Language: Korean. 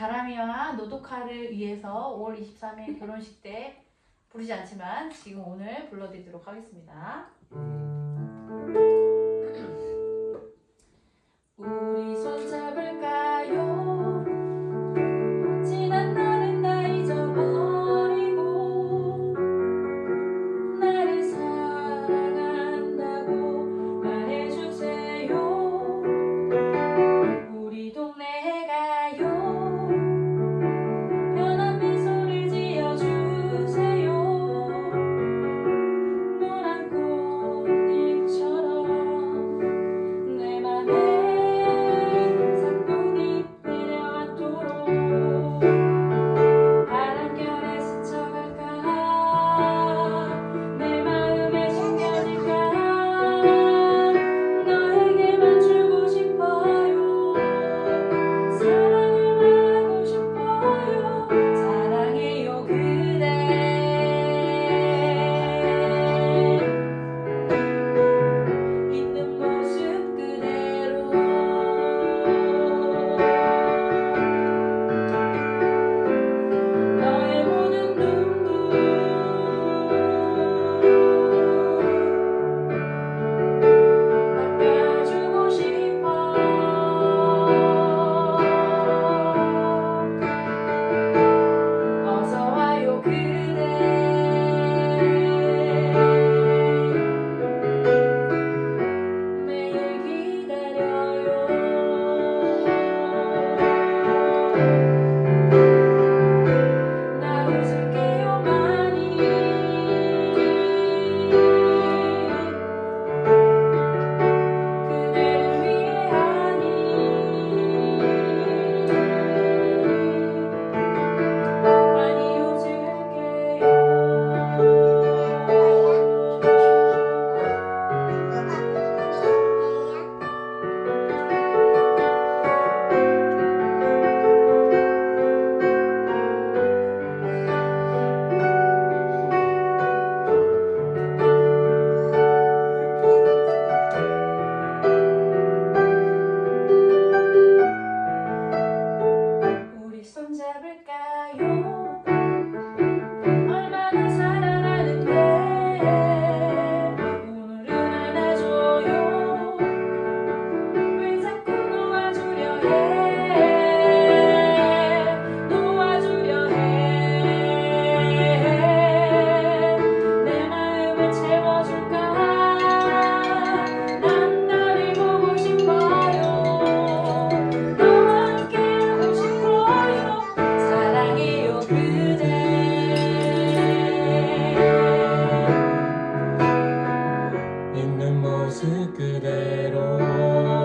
다람이와 노도카를 위해서 5월 23일 결혼식 때 부르지 않지만 지금 오늘 불러드리도록 하겠습니다. 그대로.